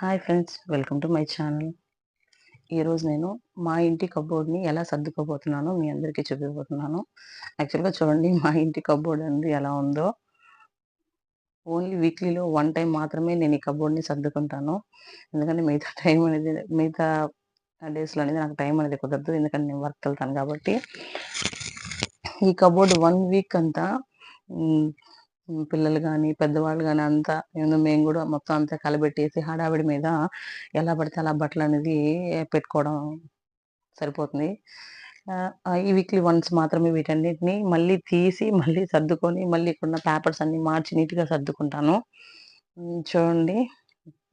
Hi friends welcome to my channel. ఈరోజు నేను మా ఇంటి కబోర్డ్ని ఎలా సర్దుకోబోతున్నానో మీ అందరికీ చెప్పబోతున్నాను. యాక్చువల్గా చూడండి మా ఇంటి కబోర్డ్ అనేది ఎలా ఉందో. ఓన్లీ వీక్లీలో వన్ టైం మాత్రమే నేను ఈ కబోర్డ్ని సర్దుకుంటాను. ఎందుకంటే మిగతా టైం అనేది మిగతా డేస్లో అనేది నాకు టైం అనేది కుదరదు. ఎందుకంటే నేను వర్క్ వెళ్తాను కాబట్టి. ఈ కబోర్డ్ వన్ వీక్ అంతా పిల్లలు కానీ పెద్దవాళ్ళు కానీ అంతా ఏదో మేము కూడా మొత్తం అంతా కలబెట్టేసి హడావిడి మీద ఎలా పడితే అలా బట్టలు అనేది పెట్టుకోవడం సరిపోతుంది. ఈ వీక్లీ వన్స్ మాత్రమే వీటన్నిటిని మళ్ళీ తీసి మళ్ళీ సర్దుకొని మళ్ళీ ఇక్కడ పేపర్స్ అన్ని మార్చి నీట్గా సర్దుకుంటాను. చూడండి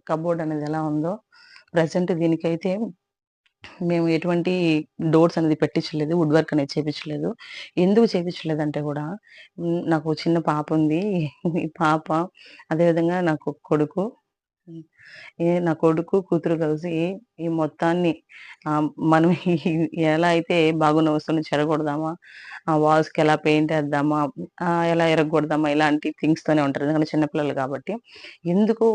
కబోర్డ్ అనేది ఎలా ఉందో. ప్రజెంట్ దీనికైతే మేము ఎటువంటి డోర్స్ అనేది పెట్టించలేదు వుడ్ వర్క్ అనేది చేపించలేదు. ఎందుకు చేపించలేదు అంటే కూడా నాకు చిన్న పాప ఉంది. ఈ పాప అదేవిధంగా నాకు కొడుకు. ఏ నా కొడుకు కూతురు కలిసి ఈ మొత్తాన్ని మనం ఎలా అయితే బాగున్న వస్తువులను చెరగొడదామా ఆ వాల్స్కి ఎలా పెయింట్ వేద్దామా ఎలా ఎరగొడదామా ఇలాంటి థింగ్స్తోనే ఉంటారు. ఎందుకంటే చిన్నపిల్లలు కాబట్టి ఎందుకు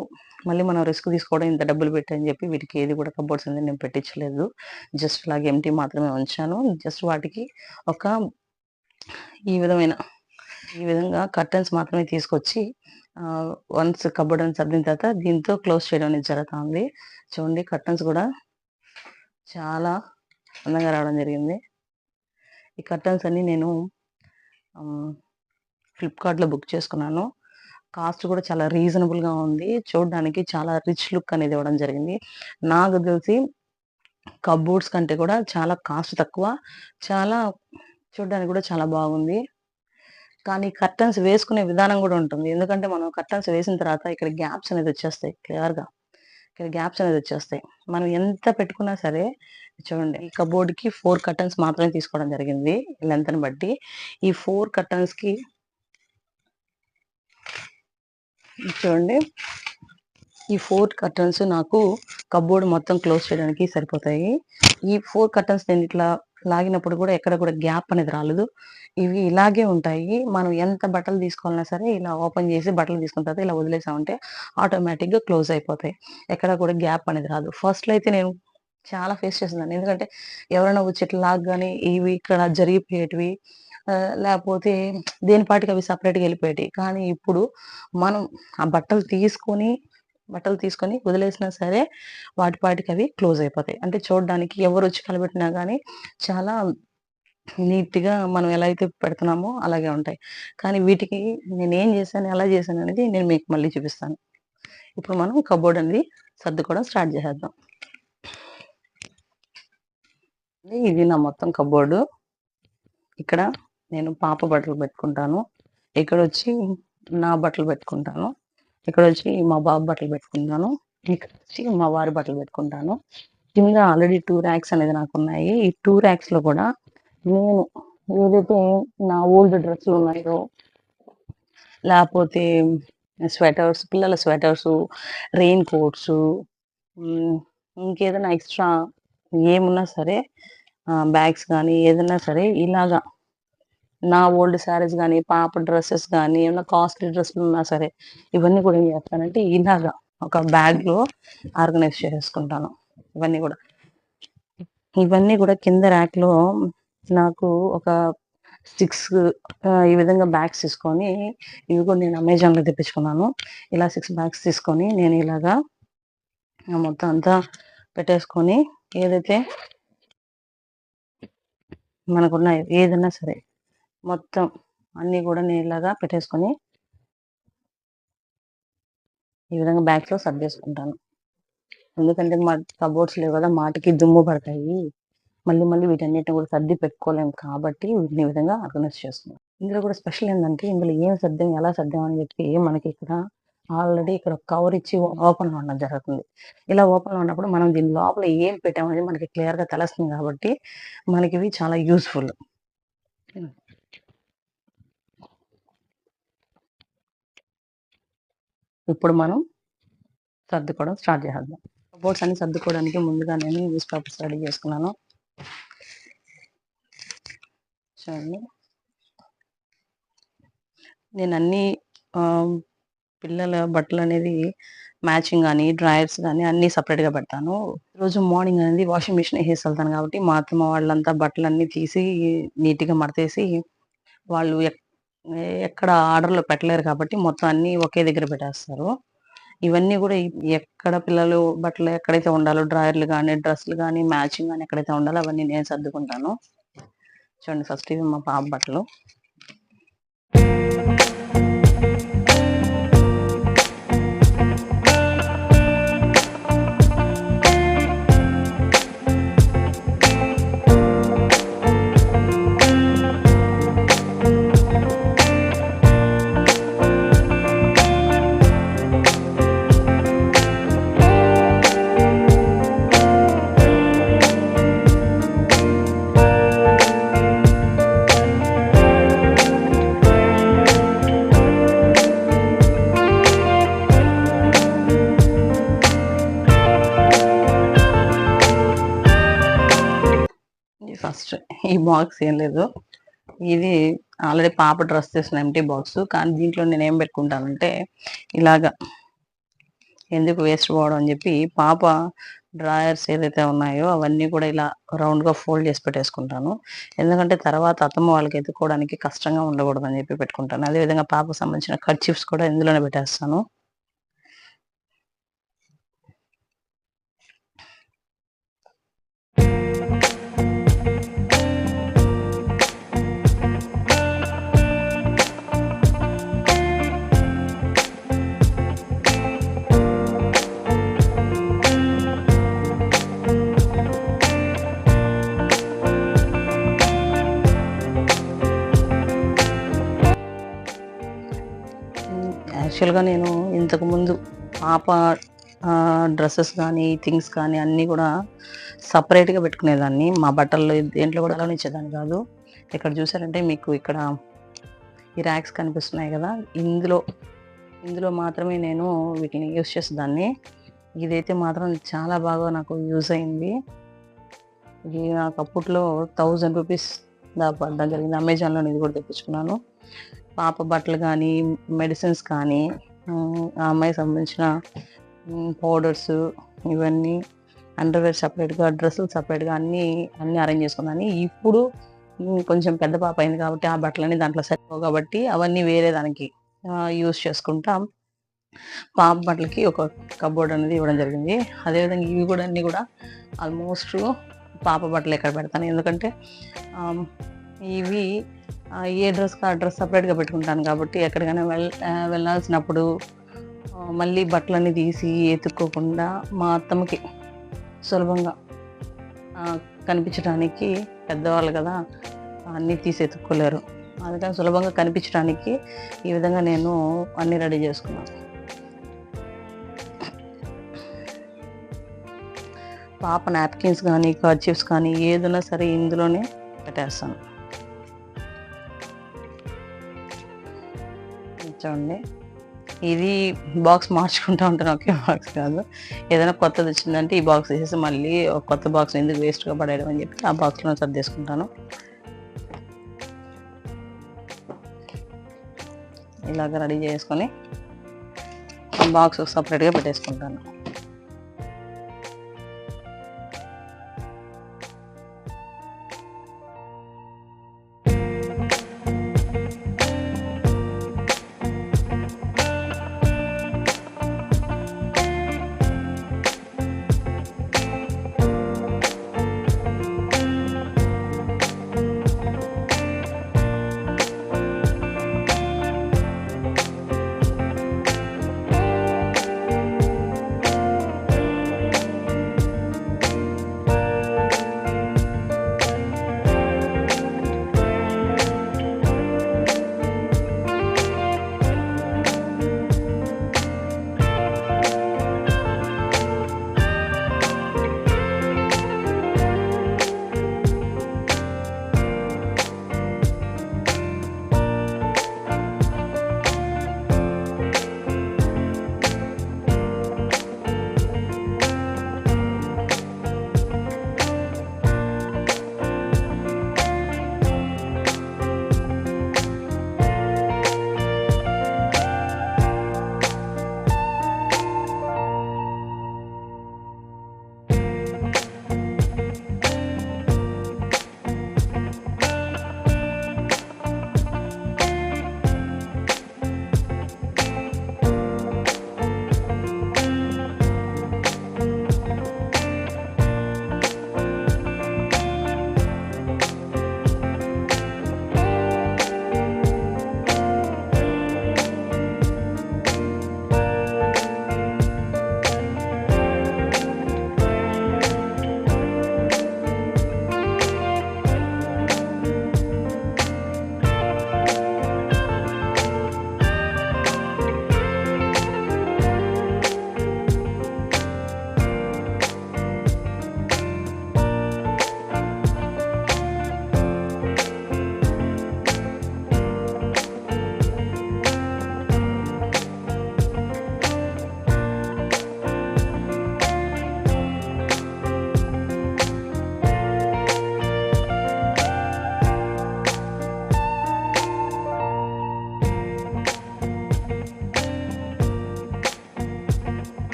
మళ్ళీ మనం రిస్క్ తీసుకోవడం ఇంత డబ్బులు పెట్టని చెప్పి వీటికి ఏది కూడా కబోర్డ్స్ అనేది నేను పెట్టించలేదు. జస్ట్ అలాగే ఎంటీ మాత్రమే ఉంచాను. జస్ట్ వాటికి ఒక ఈ విధమైన ఈ విధంగా కర్టన్స్ మాత్రమే తీసుకొచ్చి వన్స్ కబోర్డ్ అని సర్దిన తర్వాత దీంతో క్లోజ్ చేయడం అనేది జరుగుతుంది. చూడండి కర్టన్స్ కూడా చాలా అందంగా రావడం జరిగింది. ఈ కర్టన్స్ అన్ని నేను ఫ్లిప్కార్ట్లో బుక్ చేసుకున్నాను. కాస్ట్ కూడా చాలా రీజనబుల్గా ఉంది. చూడడానికి చాలా రిచ్ లుక్ అనేది ఇవ్వడం జరిగింది. నాకు తెలిసి కబోర్డ్స్ కంటే కూడా చాలా కాస్ట్ తక్కువ. చాలా చూడడానికి కూడా చాలా బాగుంది. కానీ కర్టన్స్ వేసుకునే విధానం కూడా ఉంటుంది. ఎందుకంటే మనం కర్టన్స్ వేసిన తర్వాత ఇక్కడ గ్యాప్స్ అనేది వచ్చేస్తాయి క్లియర్గా. ఇక్కడ గ్యాప్స్ అనేది వచ్చేస్తాయి. మనం ఎంత పెట్టుకున్నా సరే చూడండి ఈ కబోర్డ్కి ఫోర్ కర్టన్స్ మాత్రమే తీసుకోవడం జరిగింది. లెంత్ని బట్టి ఈ ఫోర్ కర్టన్స్కి చూడండి ఈ ఫోర్ కర్టన్స్ నాకు కబోర్డ్ మొత్తం క్లోజ్ చేయడానికి సరిపోతాయి. ఈ ఫోర్ కర్టన్స్ నేను ఇట్లా లాగినప్పుడు కూడా ఎక్కడ కూడా గ్యాప్ అనేది రాలేదు. ఇవి ఇలాగే ఉంటాయి. మనం ఎంత బట్టలు తీసుకోవాలన్నా సరే ఇలా ఓపెన్ చేసి బట్టలు తీసుకున్న తర్వాత ఇలా వదిలేసామంటే ఆటోమేటిక్గా క్లోజ్ అయిపోతాయి. ఎక్కడ కూడా గ్యాప్ అనేది రాదు. ఫస్ట్లో అయితే నేను చాలా ఫేస్ చేస్తున్నాను ఎందుకంటే ఎవరైనా వచ్చి ఇట్లా లాగ్ కానీ ఇవి ఇక్కడ జరిగిపోయేటివి లేకపోతే దేని పాటికి అవి సపరేట్గా వెళ్ళిపోయేవి కానీ ఇప్పుడు మనం ఆ బట్టలు తీసుకొని బట్టలు తీసుకొని వదిలేసినా సరే వాటి పాటికి అవి క్లోజ్ అయిపోతాయి. అంటే చూడడానికి ఎవరు వచ్చి కలబెట్టినా కానీ చాలా నీట్గా మనం ఎలా అయితే పెడుతున్నామో అలాగే ఉంటాయి. కానీ వీటికి నేను ఏం చేశాను ఎలా చేశాను అనేది నేను మీకు మళ్ళీ చూపిస్తాను. ఇప్పుడు మనం కబోర్డ్ అనేది సర్దుకోవడం స్టార్ట్ చేసేద్దాం. ఇది నా మొత్తం కబోర్డు. ఇక్కడ నేను పాప బట్టలు పెట్టుకుంటాను. ఇక్కడ వచ్చి నా బట్టలు పెట్టుకుంటాను. ఇక్కడ వచ్చి మా బాబు బట్టలు పెట్టుకుంటాను. ఇక్కడ వచ్చి మా వారి బట్టలు పెట్టుకుంటాను. కింద ఆల్రెడీ టూ ర్యాక్స్ అనేది నాకు ఉన్నాయి. ఈ టూ ర్యాక్స్లో కూడా నేను ఏదైతే నా ఓల్డ్ డ్రెస్సులు ఉన్నాయో లేకపోతే స్వెటర్స్ పిల్లల స్వెటర్స్ రెయిన్ కోట్స్ ఇంకేదైనా ఎక్స్ట్రా ఏమున్నా సరే బ్యాగ్స్ కానీ ఏదైనా సరే ఇలాగా నా ఓల్డ్ శారీస్ కానీ పాప డ్రెస్సెస్ కానీ ఏమైనా కాస్ట్లీ డ్రెస్సులు ఉన్నా సరే ఇవన్నీ కూడా ఏం చేస్తానంటే ఇలాగా ఒక బ్యాగ్లో ఆర్గనైజ్ చేసుకుంటాను. ఇవన్నీ కూడా. ఇవన్నీ కూడా కింద ర్యాక్లో నాకు ఒక సిక్స్ ఈ విధంగా బ్యాగ్స్ తీసుకొని ఇవి కూడా నేను అమెజాన్లో తెప్పించుకున్నాను. ఇలా సిక్స్ బ్యాగ్స్ తీసుకొని నేను ఇలాగా మొత్తం అంతా పెట్టేసుకొని ఏదైతే మనకున్న ఏదైనా సరే మొత్తం అన్నీ కూడా నీళ్ళగా పెట్టేసుకొని ఈ విధంగా బ్యాగ్స్లో సర్దేసుకుంటాను ఎందుకంటే మా కబోర్డ్స్ లేవు కదా మాటికి దుమ్ము పడతాయి. మళ్ళీ మళ్ళీ వీటన్నిటిని కూడా సర్ది పెట్టుకోలేము కాబట్టి వీటిని విధంగా ఆర్గనైజ్ చేస్తున్నాం. ఇందులో కూడా స్పెషల్ ఏంటంటే ఇందులో ఏం సర్దాం ఎలా సర్దాం అని చెప్పి మనకి ఇక్కడ ఆల్రెడీ ఇక్కడ కవర్ ఇచ్చి ఓపెన్ ఉండడం జరుగుతుంది. ఇలా ఓపెన్లో ఉన్నప్పుడు మనం దీని లోపల ఏం పెట్టామనేది మనకి క్లియర్గా తెలుస్తుంది కాబట్టి మనకి ఇవి చాలా యూస్ఫుల్. ఇప్పుడు మనం సర్దుకోవడం స్టార్ట్ చేద్దాం. కబోర్డ్స్ అన్ని సర్దుకోవడానికి ముందుగా నేను న్యూస్ పేపర్స్ రెడీ చేసుకున్నాను. చూడండి. నేను అన్ని పిల్లల బట్టలు అనేది మ్యాచింగ్ కానీ డ్రాయర్స్ కానీ అన్నీ సపరేట్గా పెడతాను. రోజు మార్నింగ్ అనేది వాషింగ్ మిషన్ ఏసేసి కాబట్టి, మా అత్తమ్మ వాళ్ళంతా బట్టలన్నీ తీసి నీట్‌గా మడతేసి, వాళ్ళు ఎక్కడ ఆర్డర్‌లో పెట్టలేరు కాబట్టి మొత్తం అన్నీ ఒకే దగ్గర పెట్టేస్తారు. ఇవన్నీ కూడా ఎక్కడ పిల్లలు బట్టలు ఎక్కడైతే ఉండాలో డ్రాయర్‌లు కానీ డ్రెస్సులు కానీ మ్యాచింగ్ కానీ ఎక్కడైతే ఉండాలో అవన్నీ నేను సర్దుకుంటాను. చూడండి ఫస్ట్ ఇవి మా పాప బట్టలు. బాక్స్ ఏం లేదు. ఇది ఆల్రెడీ పాప డ్రెస్ చేసిన ఎంటీ బాక్స్. కానీ దీంట్లో నేను ఏం పెట్టుకుంటానంటే ఇలాగా ఎందుకు వేస్ట్ పోవడం అని చెప్పి పాప డ్రాయర్స్ ఏదైతే ఉన్నాయో అవన్నీ కూడా ఇలా రౌండ్‌గా ఫోల్డ్ చేసి పెట్టేసుకుంటాను. ఎందుకంటే తర్వాత అత్తమ్మ వాళ్ళకి ఎత్తుకోవడానికి కష్టంగా ఉండకూడదని చెప్పి పెట్టుకుంటాను. అదే విధంగా పాపకు సంబంధించిన కట్ చిప్స్ కూడా ఇందులోనే పెట్టేస్తాను. యాక్చువల్‌గా నేను ఇంతకుముందు పాప డ్రెస్సెస్ కానీ థింగ్స్ కానీ అన్నీ కూడా సపరేట్గా పెట్టుకునేదాన్ని. మా బట్టల్లో దేంట్లో గూడా అలవనిచ్చేదాన్ని కాదు. ఇక్కడ చూసారంటే మీకు ఇక్కడ ఈ ర్యాక్స్ కనిపిస్తున్నాయి కదా ఇందులో ఇందులో మాత్రమే నేను వీటిని యూజ్ చేసేదాన్ని. ఇదైతే మాత్రం చాలా బాగా నాకు యూజ్ అయింది. ఇది నాకు అప్పట్లో థౌజండ్ రూపీస్ దాకా పడడం జరిగింది. అమెజాన్లో ఇది కూడా తెప్పించుకున్నాను. పాప బట్టలు కానీ మెడిసిన్స్ కానీ, ఆ అమ్మాయికి సంబంధించిన పౌడర్స్ ఇవన్నీ అండర్‌వేర్ సపరేట్గా డ్రెస్సులు సపరేట్గా అన్నీ, అన్నీ అరేంజ్ చేసుకున్నాను. ఇప్పుడు కొంచెం పెద్ద పాప అయింది కాబట్టి ఆ బట్టలన్నీ దాంట్లో సరిపోవు కాబట్టి అవన్నీ వేరే దానికి యూస్ చేసుకుంటాం పాప బట్టలకి ఒక కబోర్డ్ అనేది ఇవ్వడం జరిగింది. అదేవిధంగా ఇవి కూడా అన్నీ కూడా ఆల్మోస్ట్ పాప బట్టలు ఎక్కడ పెడతాను. ఎందుకంటే ఇవి ఏ డ్రెస్‌కి ఆ డ్రెస్ సపరేట్గా పెట్టుకుంటాను కాబట్టి ఎక్కడికైనా వెళ్ వెళ్ళాల్సినప్పుడు మళ్ళీ బట్టలన్నీ తీసి ఎతుక్కోకుండా మా అత్తమ్మకి సులభంగా కనిపించడానికి పెద్దవాళ్ళు కదా అన్నీ తీసి ఎత్తుక్కోలేరు అందుకని సులభంగా కనిపించడానికి ఈ విధంగా నేను అన్నీ రెడీ చేసుకున్నాను. పాప నాప్కిన్స్ కానీ కర్చీఫ్స్ కానీ ఏదైనా సరే ఇందులోనే పెట్టేస్తాను. చూడండి. ఇది బాక్స్ మార్చుకుంటూ ఉంటాను. ఒకే బాక్స్ కాదు. ఏదైనా కొత్తది వచ్చిందంటే ఈ బాక్స్ వేసేసి మళ్ళీ ఒక కొత్త బాక్స్ ఎందుకు వేస్ట్‌గా పడేయడం అని చెప్పి ఆ బాక్స్‌లో సర్దేసుకుంటాను. ఇలాగ రెడీ చేసుకొని బాక్స్ సపరేట్గా పెట్టేసుకుంటాను.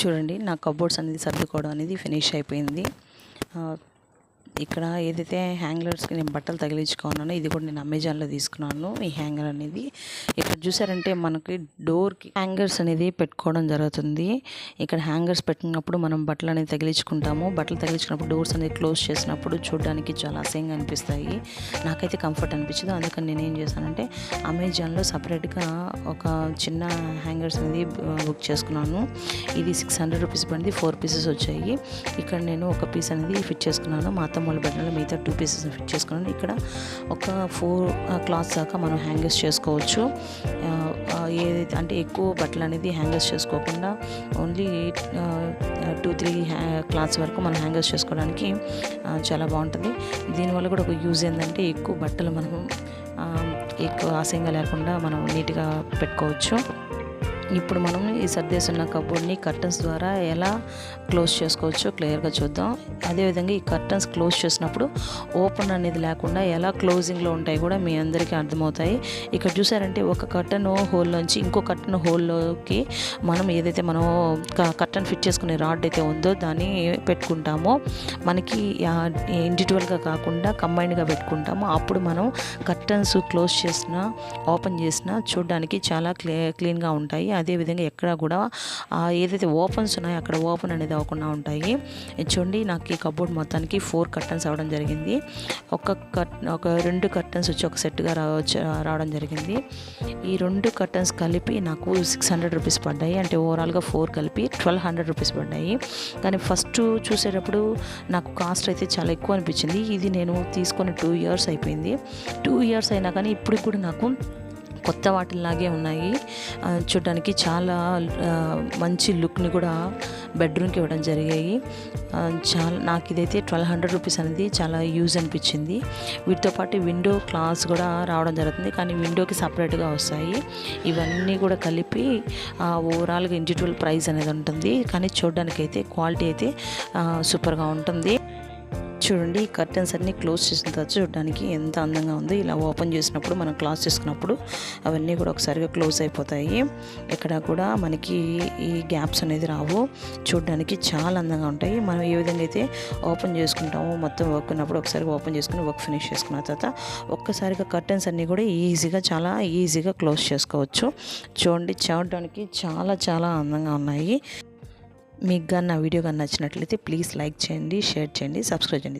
చూడండి నా కబోర్డ్స్ అనేది సర్దుకోవడం అనేది ఫినిష్ అయిపోయింది. ఇక్కడ ఏదైతే హ్యాంగర్స్కి నేను బట్టలు తగిలించుకున్నానో ఇది కూడా నేను అమెజాన్లో తీసుకున్నాను ఈ హ్యాంగర్ అనేది. ఇక్కడ చూసారంటే మనకి డోర్కి హ్యాంగర్స్ అనేది పెట్టుకోవడం జరుగుతుంది. ఇక్కడ హ్యాంగర్స్ పెట్టినప్పుడు మనం బట్టలు అనేది తగిలించుకుంటాము. బట్టలు తగిలించుకున్నప్పుడు డోర్స్ అనేది క్లోజ్ చేసినప్పుడు చూడడానికి చాలా అసహ్యంగా అనిపిస్తాయి. నాకైతే కంఫర్ట్ అనిపించదు. అందుకని నేను ఏం చేశానంటే అమెజాన్లో సపరేట్గా ఒక చిన్న హ్యాంగర్స్ అనేది బుక్ చేసుకున్నాను. ఇది సిక్స్ హండ్రెడ్ రూపీస్ పడింది. ఫోర్ పీసెస్ వచ్చాయి. ఇక్కడ నేను ఒక పీస్ అనేది ఫిట్ చేసుకున్నాను. మా అత్తమ్మ మూల బటన్లో మిగతా టూ పీసెస్ ఫిట్ చేసుకున్నాను. ఇక్కడ ఒక ఫోర్ క్లాత్స్ దాకా మనం హ్యాంగర్స్ చేసుకోవచ్చు. ఏదైతే అంటే ఎక్కువ బట్టలు అనేది హ్యాంగర్స్ చేసుకోకుండా ఓన్లీ టూ త్రీ క్లాత్స్ వరకు మనం హ్యాంగర్స్ చేసుకోవడానికి చాలా బాగుంటుంది. దీనివల్ల కూడా ఒక యూజ్ ఏంటంటే ఎక్కువ బట్టలు మనం ఎక్కువ ఆశయంగా లేకుండా మనం నీట్గా పెట్టుకోవచ్చు. ఇప్పుడు మనం ఈ సర్దేసున్న కబోర్డ్ని కర్టన్స్ ద్వారా ఎలా క్లోజ్ చేసుకోవచ్చో క్లియర్గా చూద్దాం. అదేవిధంగా ఈ కర్టన్స్ క్లోజ్ చేసినప్పుడు ఓపెన్ అనేది లేకుండా ఎలా క్లోజింగ్లో ఉంటాయి కూడా మీ అందరికీ అర్థమవుతాయి. ఇక్కడ చూసారంటే ఒక కర్టన్ హోల్లోంచి ఇంకో కర్టన్ హోల్లోకి మనం ఏదైతే మనం కర్టన్ ఫిట్ చేసుకునే రాడ్ అయితే ఉందో దాన్ని పెట్టుకుంటామో మనకి ఇండివిజువల్గా కాకుండా కంబైన్డ్గా పెట్టుకుంటాము అప్పుడు మనం కర్టన్స్ క్లోజ్ చేసిన ఓపెన్ చేసిన చూడడానికి చాలా క్లీ క్లీన్గా ఉంటాయి. అదేవిధంగా ఎక్కడ కూడా ఏదైతే ఓపెన్స్ ఉన్నాయో అక్కడ ఓపెన్ అనేది అవ్వకుండా ఉంటాయి. చూడండి నాకు ఈ కబోర్డ్ మొత్తానికి ఫోర్ కర్టన్స్ అవ్వడం జరిగింది. ఒక కట్ ఒక రెండు కర్టన్స్ వచ్చి ఒక సెట్గా రా రావడం జరిగింది. ఈ రెండు కర్టన్స్ కలిపి నాకు సిక్స్ హండ్రెడ్ రూపీస్ పడ్డాయి. అంటే ఓవరాల్గా ఫోర్ కలిపి ట్వెల్వ్ హండ్రెడ్ రూపీస్ పడ్డాయి. కానీ ఫస్ట్ చూసేటప్పుడు నాకు కాస్ట్ అయితే చాలా ఎక్కువ అనిపించింది. ఇది నేను తీసుకొని టూ ఇయర్స్ అయిపోయింది. టూ ఇయర్స్ అయినా కానీ ఇప్పుడు కూడా నాకు కొత్త వాటిలాగే ఉన్నాయి. చూడడానికి చాలా మంచి లుక్ని కూడా బెడ్రూమ్కి ఇవ్వడం జరిగాయి. చాలా నాకు ఇదైతే ట్వెల్వ్ హండ్రెడ్ రూపీస్ అనేది చాలా యూజ్ అనిపించింది. వీటితో పాటు విండో క్లాస్ కూడా రావడం జరుగుతుంది. కానీ విండోకి సపరేట్గా వస్తాయి. ఇవన్నీ కూడా కలిపి ఓవరాల్గా ఇండివిజువల్ ప్రైస్ అనేది ఉంటుంది. కానీ చూడడానికి అయితే క్వాలిటీ అయితే సూపర్గా ఉంటుంది. చూడండి ఈ కర్టెన్స్ అన్ని క్లోజ్ చేసిన తర్వాత చూడడానికి ఎంత అందంగా ఉందో ఇలా ఓపెన్ చేసినప్పుడు మనం క్లాస్ చేసుకున్నప్పుడు అవన్నీ కూడా ఒకసారిగా క్లోజ్ అయిపోతాయి. ఇక్కడ కూడా మనకి ఈ గ్యాప్స్ అనేది రావు. చూడడానికి చాలా అందంగా ఉంటాయి. మనం ఏ విధంగా అయితే ఓపెన్ చేసుకుంటామో మొత్తం వర్క్ ఉన్నప్పుడు ఒకసారి ఓపెన్ చేసుకుని వర్క్ ఫినిష్ చేసుకున్న తర్వాత ఒక్కసారిగా కర్టెన్స్ అన్నీ కూడా ఈజీగా చాలా ఈజీగా క్లోజ్ చేసుకోవచ్చు. చూడండి చూడడానికి చాలా చాలా అందంగా ఉన్నాయి. మీకు కానీ నా వీడియో కానీ నచ్చినట్లయితే ప్లీజ్ లైక్ చేయండి షేర్ చేయండి సబ్స్క్రైబ్ చేయండి.